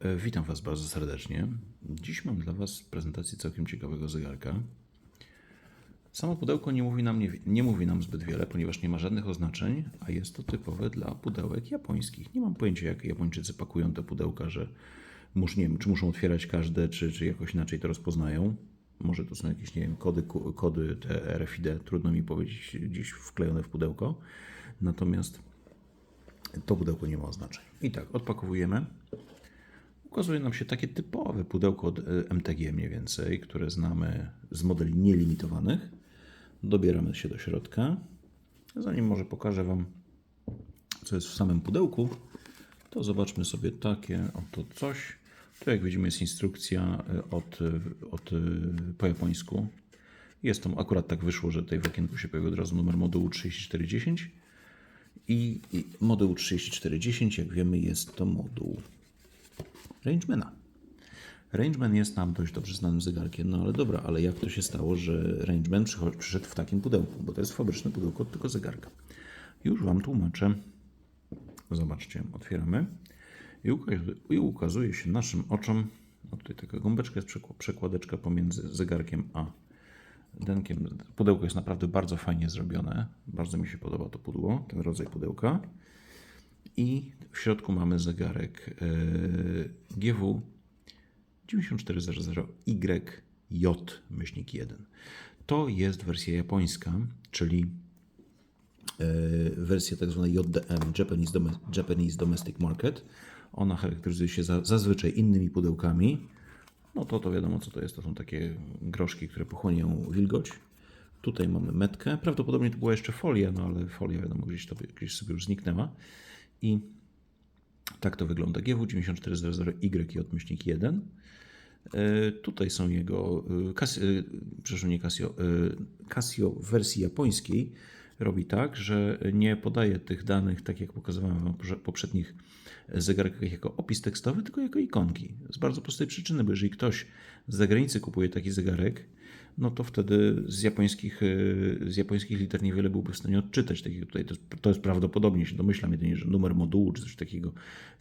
E, Witam Was bardzo serdecznie. Dziś mam dla Was prezentację całkiem ciekawego zegarka. Samo pudełko nie mówi, nam, nie, nie mówi nam zbyt wiele, ponieważ nie ma żadnych oznaczeń, a jest to typowe dla pudełek japońskich. Nie mam pojęcia, jak Japończycy pakują te pudełka, że mus, nie wiem, czy muszą otwierać każde, czy, czy jakoś inaczej to rozpoznają. Może to są jakieś, nie wiem, kody, kody te RFID, trudno mi powiedzieć, gdzieś wklejone w pudełko. Natomiast to pudełko nie ma oznaczeń. I tak, odpakowujemy. Ukazuje nam się takie typowe pudełko od e, MTG mniej więcej, które znamy z modeli nielimitowanych. Dobieramy się do środka. Zanim może pokażę Wam, co jest w samym pudełku, to zobaczmy sobie takie oto coś. Tu jak widzimy jest instrukcja e, od, e, od, po japońsku. Jest to akurat tak wyszło, że tutaj w okienku się pojawił od razu numer modułu 3410. I, I moduł 3410, jak wiemy, jest to moduł Rangemana. Rangeman jest nam dość dobrze znanym zegarkiem, no ale dobra, ale jak to się stało, że Rangeman przyszedł w takim pudełku? Bo to jest fabryczne pudełko od tego zegarka. Już Wam tłumaczę. Zobaczcie, otwieramy i ukazuje, się naszym oczom, no tutaj taka gąbeczka jest przekła- przekładeczka pomiędzy zegarkiem a denkiem. Pudełko jest naprawdę bardzo fajnie zrobione. Bardzo mi się podoba to pudło, ten rodzaj pudełka. I w środku mamy zegarek yy, GW 9400YJ myślnik 1. To jest wersja japońska, czyli e, wersja tak zwana JDM, Japanese, Japanese Domestic Market. Ona charakteryzuje się za, zazwyczaj innymi pudełkami. No to to wiadomo co to jest. To są takie groszki, które pochłaniają wilgoć. Tutaj mamy metkę. Prawdopodobnie to była jeszcze folia, no ale folia wiadomo gdzieś, to, gdzieś sobie już zniknęła. I tak to wygląda. GW9400Y odmyślnik 1. E, Tutaj są jego, e, e, przepraszam, nie Casio, e, Casio w wersji japońskiej robi tak, że nie podaje tych danych, tak jak pokazywałem w poprzednich zegarkach, jako opis tekstowy, tylko jako ikonki. Z bardzo prostej przyczyny, bo jeżeli ktoś z zagranicy kupuje taki zegarek, no to wtedy z japońskich, e, z japońskich liter niewiele byłby w stanie odczytać. Takiego tutaj to, to jest prawdopodobnie, się domyślam jedynie, że numer modułu czy coś takiego,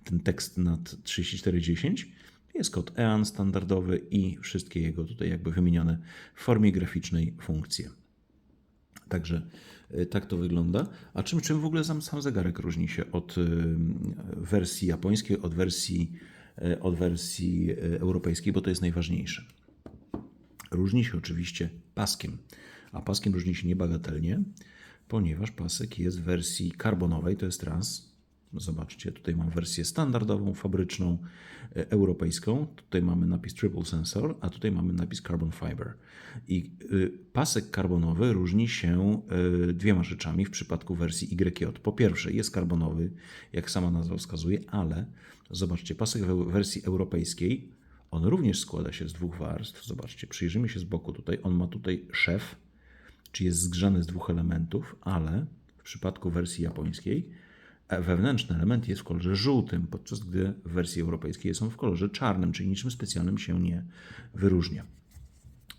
ten tekst nad 3410. Jest kod EAN standardowy i wszystkie jego tutaj jakby wymienione w formie graficznej funkcje. Także y, tak to wygląda. A czym, czym w ogóle sam, sam zegarek różni się od y, wersji japońskiej, od wersji, y, od wersji y, europejskiej, bo to jest najważniejsze. Różni się oczywiście paskiem, a paskiem różni się niebagatelnie, ponieważ pasek jest w wersji karbonowej, to jest raz. Zobaczcie, tutaj mam wersję standardową, fabryczną, e, europejską. Tutaj mamy napis Triple Sensor, a tutaj mamy napis Carbon Fiber. I y, pasek karbonowy różni się y, dwiema rzeczami w przypadku wersji YJ. Po pierwsze, jest karbonowy, jak sama nazwa wskazuje, ale zobaczcie, pasek w wersji europejskiej, on również składa się z dwóch warstw. Zobaczcie, przyjrzymy się z boku tutaj. On ma tutaj szef, czy jest zgrzany z dwóch elementów, ale w przypadku wersji japońskiej e, wewnętrzny element jest w kolorze żółtym, podczas gdy w wersji europejskiej są w kolorze czarnym, czyli niczym specjalnym się nie wyróżnia.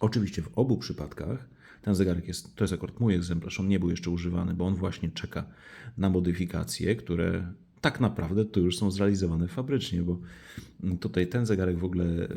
Oczywiście w obu przypadkach ten zegarek jest, to jest akurat mój egzemplarz, on nie był jeszcze używany, bo on właśnie czeka na modyfikacje, które tak naprawdę to już są zrealizowane fabrycznie, bo tutaj ten zegarek w ogóle, y,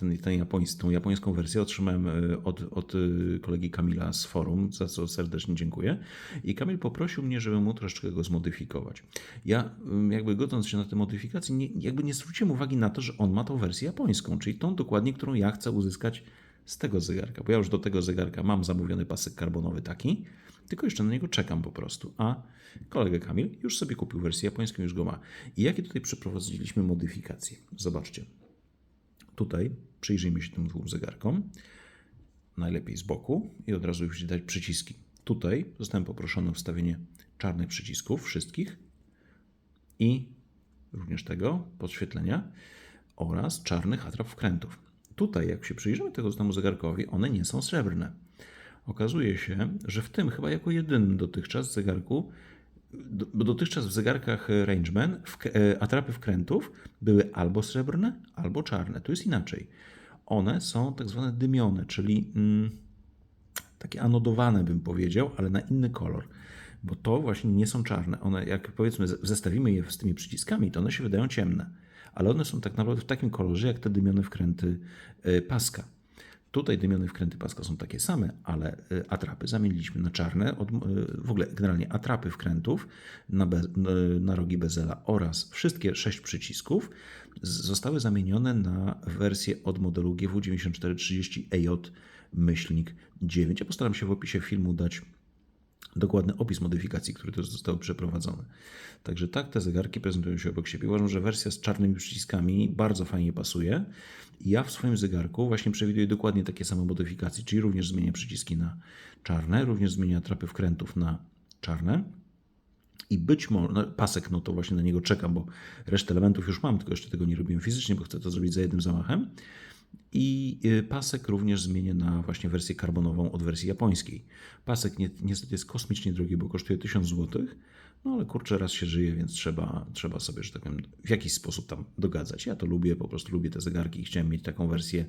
ten, ten japońs, tą japońską wersję otrzymałem y, od, od y, kolegi Kamila z forum, za co serdecznie dziękuję. I Kamil poprosił mnie, żebym mu troszeczkę go zmodyfikować. Ja ym, jakby godząc się na te modyfikacje, nie, jakby nie zwróciłem uwagi na to, że on ma tą wersję japońską, czyli tą dokładnie, którą ja chcę uzyskać z tego zegarka, bo ja już do tego zegarka mam zamówiony pasek karbonowy taki, tylko jeszcze na niego czekam po prostu. A kolega Kamil już sobie kupił wersję japońską, już go ma. I jakie tutaj przeprowadziliśmy modyfikacje? Zobaczcie. Tutaj przyjrzyjmy się tym dwóm zegarkom. Najlepiej z boku i od razu już widać przyciski. Tutaj zostałem poproszony o wstawienie czarnych przycisków, wszystkich i również tego podświetlenia oraz czarnych atrap wkrętów. Tutaj, jak się przyjrzymy tego temu zegarkowi, one nie są srebrne. Okazuje się, że w tym chyba jako jedynym dotychczas zegarku, bo dotychczas w zegarkach Rangeman w, e, atrapy wkrętów były albo srebrne, albo czarne. Tu jest inaczej. One są tak zwane dymione, czyli mm, takie anodowane bym powiedział, ale na inny kolor. Bo to właśnie nie są czarne. One, jak powiedzmy, zestawimy je z tymi przyciskami, to one się wydają ciemne. ale one są tak naprawdę w takim kolorze, jak te dymione wkręty y, paska. Tutaj dymione wkręty paska są takie same, ale y, atrapy zamieniliśmy na czarne. Y, w ogóle generalnie atrapy wkrętów na, be, y, na rogi bezela oraz wszystkie sześć przycisków zostały zamienione na wersję od modelu GW9430EJ E myślnik 9. Ja postaram się w opisie filmu dać dokładny opis modyfikacji, które też zostały przeprowadzone. Także tak te zegarki prezentują się obok siebie. Uważam, że wersja z czarnymi przyciskami bardzo fajnie pasuje. Ja w swoim zegarku właśnie przewiduję dokładnie takie same modyfikacje, czyli również zmienię przyciski na czarne, również zmienię atrapy wkrętów na czarne. I być może, no, pasek, no to właśnie na niego czekam, bo resztę elementów już mam, tylko jeszcze tego nie robiłem fizycznie, bo chcę to zrobić za jednym zamachem. I y, pasek również zmienię na właśnie wersję karbonową od wersji japońskiej. Pasek ni- niestety jest kosmicznie drogi, bo kosztuje 1000 zł, no ale kurczę, raz się żyje, więc trzeba, trzeba sobie, że tak powiem, w jakiś sposób tam dogadzać. Ja to lubię, po prostu lubię te zegarki i chciałem mieć taką wersję,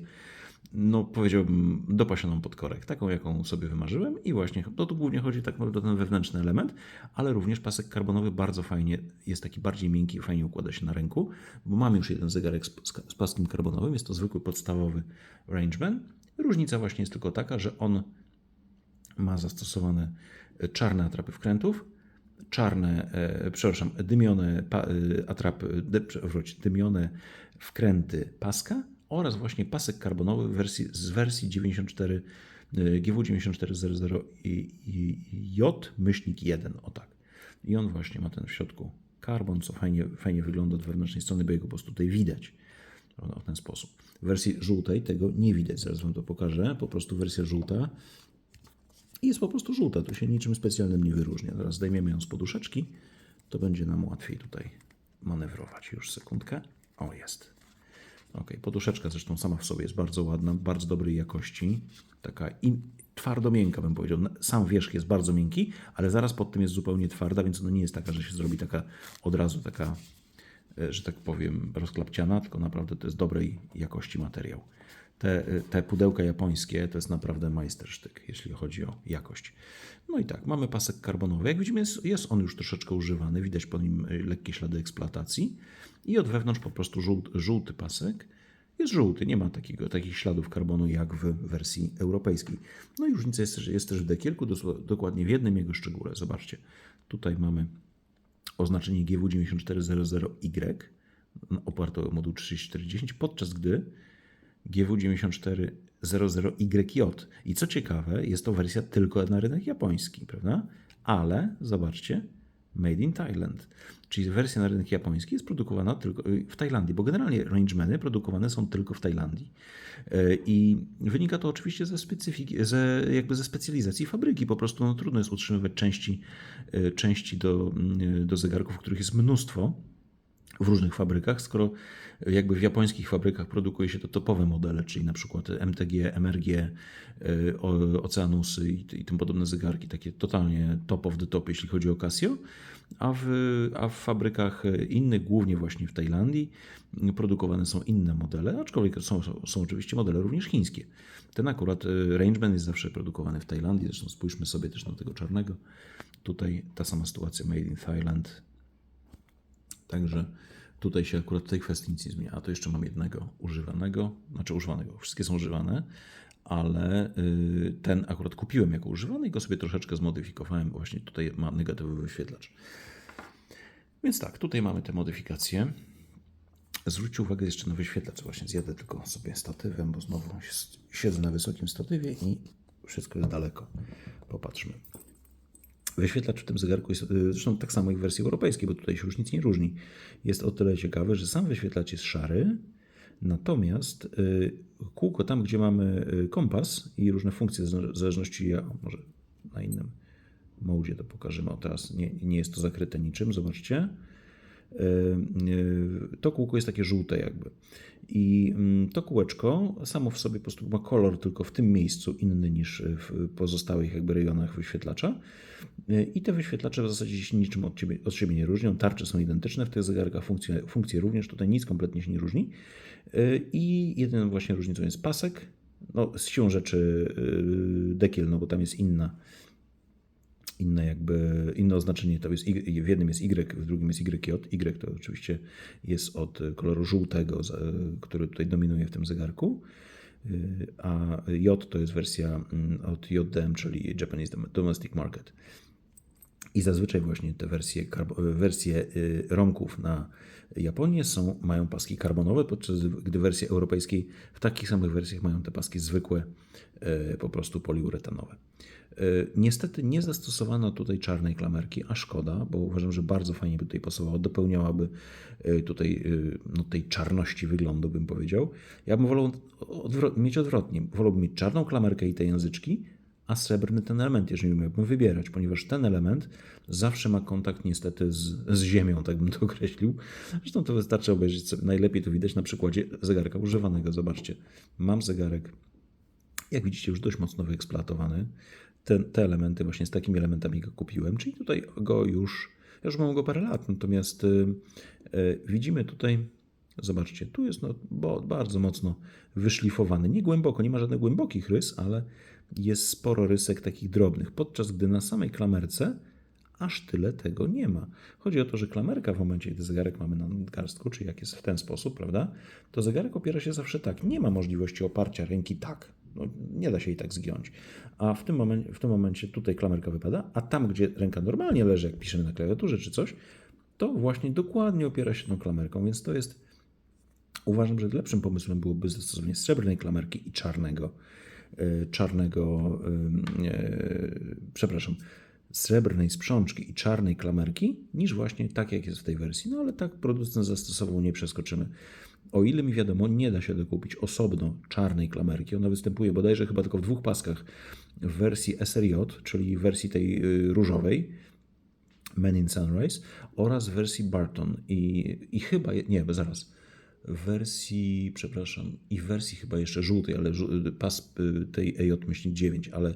no powiedziałbym, dopasioną pod korek, taką jaką sobie wymarzyłem i właśnie, no tu głównie chodzi tak naprawdę o ten wewnętrzny element, ale również pasek karbonowy bardzo fajnie, jest taki bardziej miękki fajnie układa się na ręku, bo mam już jeden zegarek z, z paskiem karbonowym, jest to zwykły podstawowy Rangeman. Różnica właśnie jest tylko taka, że on ma zastosowane e, czarne atrapy wkrętów, czarne, e, przepraszam, dymione pa, e, atrapy, dy, wróć, dymione wkręty paska oraz właśnie pasek karbonowy wersji, z wersji 94 e, GW9400 i, i J myślnik 1, o tak. I on właśnie ma ten w środku karbon, co fajnie, fajnie wygląda od wewnętrznej strony, bo jego po prostu tutaj widać w ten sposób. W wersji żółtej tego nie widać, zaraz Wam to pokażę. Po prostu wersja żółta jest po prostu żółta, tu się niczym specjalnym nie wyróżnia. Teraz zdejmiemy ją z poduszeczki, to będzie nam łatwiej tutaj manewrować. Już sekundkę. O, jest. Ok, poduszeczka zresztą sama w sobie jest bardzo ładna, bardzo dobrej jakości. Taka i twardo miękka bym powiedział. Sam wierzch jest bardzo miękki, ale zaraz pod tym jest zupełnie twarda, więc ona nie jest taka, że się zrobi taka od razu taka, e, że tak powiem, rozklapciana, tylko naprawdę to jest dobrej jakości materiał. Te, e, te pudełka japońskie to jest naprawdę majstersztyk, jeśli chodzi o jakość. No i tak, mamy pasek karbonowy. Jak widzimy, jest, jest on już troszeczkę używany, widać po nim e, lekkie ślady eksploatacji. I od wewnątrz po prostu żółty, żółty pasek. Jest żółty, nie ma takiego, takich śladów karbonu jak w wersji europejskiej. No i różnica jest, jest też w dekielku, dokładnie w jednym jego szczególe. Zobaczcie, tutaj mamy oznaczenie GW9400Y oparte o moduł 3410, podczas gdy GW9400YJ. I co ciekawe, jest to wersja tylko na rynek japoński, prawda? Ale zobaczcie, made in Thailand. Czyli wersja na rynek japoński jest produkowana tylko y, w Tajlandii, bo generalnie rangemany produkowane są tylko w Tajlandii. Y, I wynika to oczywiście ze specyfiki, ze, jakby ze specjalizacji fabryki. Po prostu no, trudno jest utrzymywać części, y, części do, do zegarków, których jest mnóstwo w różnych fabrykach, skoro jakby w japońskich fabrykach produkuje się to topowe modele, czyli na przykład MTG, MRG, o- Oceanusy i, i tym podobne zegarki, takie totalnie top of the top, jeśli chodzi o Casio, a w, a w fabrykach innych, głównie właśnie w Tajlandii, produkowane są inne modele, aczkolwiek są, są, oczywiście modele również chińskie. Ten akurat y, Rangeman jest zawsze produkowany w Tajlandii, zresztą spójrzmy sobie też na tego czarnego. Tutaj ta sama sytuacja Made in Thailand, Także tutaj się akurat w tej kwestii nic nie zmienia. A to jeszcze mam jednego używanego, znaczy używanego, wszystkie są używane, ale y, ten akurat kupiłem jako używany i go sobie troszeczkę zmodyfikowałem. Właśnie tutaj ma negatywowy wyświetlacz. Więc tak, tutaj mamy te modyfikacje. Zwróćcie uwagę jeszcze na wyświetlacz. Właśnie zjadę tylko sobie statywem, bo znowu siedzę na wysokim statywie i wszystko jest daleko. Popatrzmy. Wyświetlacz w tym zegarku jest y, zresztą tak samo jak w wersji europejskiej, bo tutaj się już nic nie różni. Jest o tyle ciekawe, że sam wyświetlacz jest szary, natomiast y, kółko tam, gdzie mamy y, kompas i różne funkcje, w zależności, ja może na innym modzie to pokażemy. O teraz nie, nie jest to zakryte niczym, zobaczcie. Y, y, To kółko jest takie żółte jakby. I mm, to kółeczko samo w sobie po prostu ma kolor tylko w tym miejscu inny niż w pozostałych jakby rejonach wyświetlacza. Y, I te wyświetlacze w zasadzie się niczym od, ciebie, od siebie nie różnią. Tarcze są identyczne w tych zegarkach, funkcje, funkcje również. Tutaj nic kompletnie się nie różni. I jedyną właśnie różnicą jest pasek. No, z siłą rzeczy dekiel, no bo tam jest inna inne jakby, inne oznaczenie to jest, Y- w jednym jest Y, w drugim jest YJ. Y to oczywiście jest od koloru żółtego, który tutaj dominuje w tym zegarku, Y, a J to jest wersja mm, od JDM, czyli Japanese Domestic Market. I zazwyczaj właśnie te wersje, wersje y, romków na Japonię są, mają paski karbonowe, podczas gdy wersje europejskiej w takich samych wersjach mają te paski zwykłe, y, po prostu poliuretanowe. Y, Niestety nie zastosowano tutaj czarnej klamerki, a szkoda, bo uważam, że bardzo fajnie by tutaj pasowało, dopełniałaby tutaj no, tej czarności wyglądu, bym powiedział. Ja bym wolał mieć odwrotnie. Wolałbym mieć czarną klamerkę i te języczki, a srebrny ten element, jeżeli miałbym wybierać, ponieważ ten element zawsze ma kontakt niestety z, z ziemią, tak bym to określił. Zresztą to wystarczy obejrzeć sobie. Najlepiej to widać na przykładzie zegarka używanego. Zobaczcie, mam zegarek, jak widzicie, już dość mocno wyeksploatowany. Te, te elementy, właśnie z takimi elementami go kupiłem, czyli tutaj go już, już mam go parę lat, natomiast y, y, widzimy tutaj, zobaczcie, tu jest no, bo, bardzo mocno wyszlifowany, nie głęboko, nie ma żadnych głębokich rys, ale jest sporo rysek takich drobnych, podczas gdy na samej klamerce aż tyle tego nie ma. Chodzi o to, że klamerka w momencie, gdy zegarek mamy na garstku, czy jak jest w ten sposób, prawda, to zegarek opiera się zawsze tak. Nie ma możliwości oparcia ręki tak. No, nie da się jej tak zgiąć. A w tym, momencie, w tym momencie tutaj klamerka wypada, a tam, gdzie ręka normalnie leży, jak piszemy na klawiaturze czy coś, to właśnie dokładnie opiera się tą klamerką, więc to jest Uważam, że lepszym pomysłem byłoby zastosowanie srebrnej klamerki i czarnego, czarnego, e, przepraszam, srebrnej sprzączki i czarnej klamerki, niż właśnie tak, jak jest w tej wersji. No ale tak producent zastosował, nie przeskoczymy. O ile mi wiadomo, nie da się dokupić osobno czarnej klamerki. Ona występuje bodajże chyba tylko w dwóch paskach w wersji SRJ, czyli w wersji tej y, różowej, Men in Sunrise oraz w wersji Barton i, i chyba, nie, zaraz, wersji, przepraszam, i wersji chyba jeszcze żółtej, ale żół- pas y, tej EJ-9, ale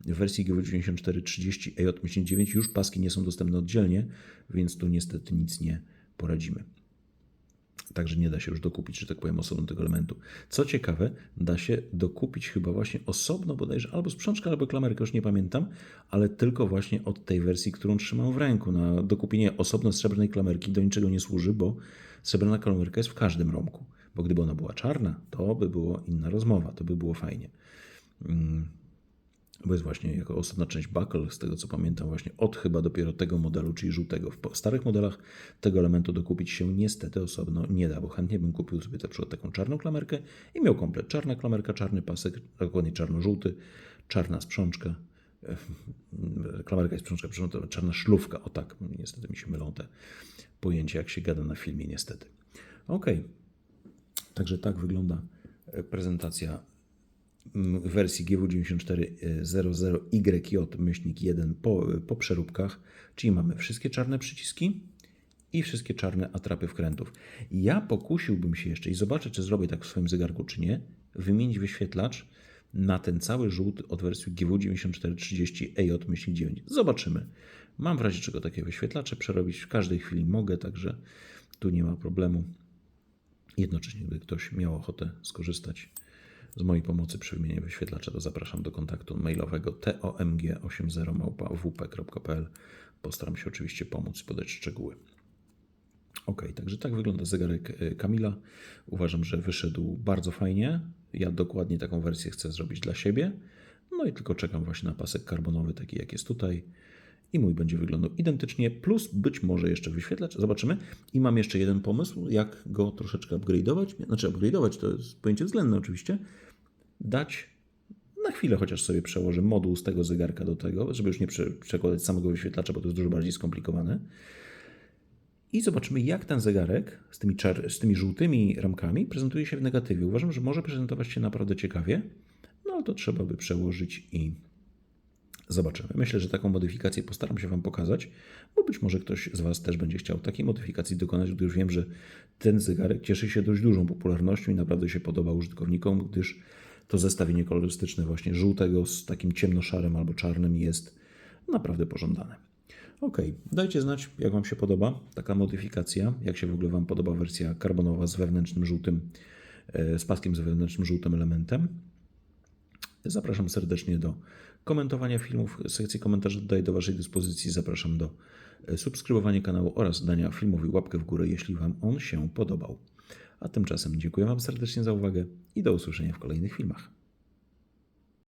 w wersji GW9430 EJ-9 już paski nie są dostępne oddzielnie, więc tu niestety nic nie poradzimy. Także nie da się już dokupić, że tak powiem, osobno tego elementu. Co ciekawe, da się dokupić chyba właśnie osobno bodajże albo sprzączkę, albo klamerkę, już nie pamiętam, ale tylko właśnie od tej wersji, którą trzymam w ręku. Na dokupienie osobno srebrnej klamerki do niczego nie służy, bo srebrna klamerka jest w każdym romku. Bo gdyby ona była czarna, to by było inna rozmowa, to by było fajnie. Mm, Bo jest właśnie jako osobna część buckle, z tego co pamiętam, właśnie od chyba dopiero tego modelu, czyli żółtego. W starych modelach tego elementu dokupić się niestety osobno nie da, bo chętnie bym kupił sobie na przykład taką czarną klamerkę i miał komplet. Czarna klamerka, czarny pasek, dokładnie czarno-żółty, czarna sprzączka, klamerka jest przepraszam, to czarna szlufka, o tak, niestety mi się mylą te pojęcia, jak się gada na filmie, niestety. Okej, Także tak wygląda e, prezentacja wersji GW9400YJ myślnik 1 po, po przeróbkach, czyli mamy wszystkie czarne przyciski i wszystkie czarne atrapy wkrętów. Ja pokusiłbym się jeszcze i zobaczę, czy zrobię tak w swoim zegarku, czy nie, wymienić wyświetlacz na ten cały żółty od wersji GW9430 EJ myślnik 9. Zobaczymy. Mam w razie czego takie wyświetlacze przerobić w każdej chwili mogę, także tu nie ma problemu. Jednocześnie, gdy ktoś miał ochotę skorzystać z mojej pomocy przy wymianie wyświetlacza, to zapraszam do kontaktu mailowego tomg80małpa.wp.pl. Postaram się oczywiście pomóc i podać szczegóły. Ok, także tak wygląda zegarek e, Kamila. Uważam, że wyszedł bardzo fajnie. Ja dokładnie taką wersję chcę zrobić dla siebie. No i tylko czekam właśnie na pasek karbonowy, taki jak jest tutaj. I mój będzie wyglądał identycznie, plus być może jeszcze wyświetlacz. Zobaczymy. I mam jeszcze jeden pomysł, jak go troszeczkę upgrade'ować. Znaczy, upgrade'ować to jest pojęcie względne oczywiście. Dać na chwilę chociaż sobie przełożę moduł z tego zegarka do tego, żeby już nie prze- przekładać samego wyświetlacza, bo to jest dużo bardziej skomplikowane. I zobaczymy, jak ten zegarek z tymi, czar- z tymi żółtymi ramkami prezentuje się w negatywie. Uważam, że może prezentować się naprawdę ciekawie, no ale to trzeba by przełożyć i zobaczymy. Myślę, że taką modyfikację postaram się Wam pokazać, bo być może ktoś z Was też będzie chciał takiej modyfikacji dokonać, gdyż wiem, że ten zegarek cieszy się dość dużą popularnością i naprawdę się podoba użytkownikom, gdyż to zestawienie kolorystyczne właśnie żółtego z takim ciemnoszarym albo czarnym jest naprawdę pożądane. Ok, dajcie znać, jak Wam się podoba taka modyfikacja, jak się w ogóle Wam podoba wersja karbonowa z wewnętrznym żółtym, e, z paskiem z wewnętrznym żółtym elementem. Zapraszam serdecznie do komentowania filmów. Sekcję komentarzy dodaję do Waszej dyspozycji. Zapraszam do e, subskrybowania kanału oraz dania filmowi łapkę w górę, jeśli Wam on się podobał. A tymczasem dziękuję Wam serdecznie za uwagę i do usłyszenia w kolejnych filmach.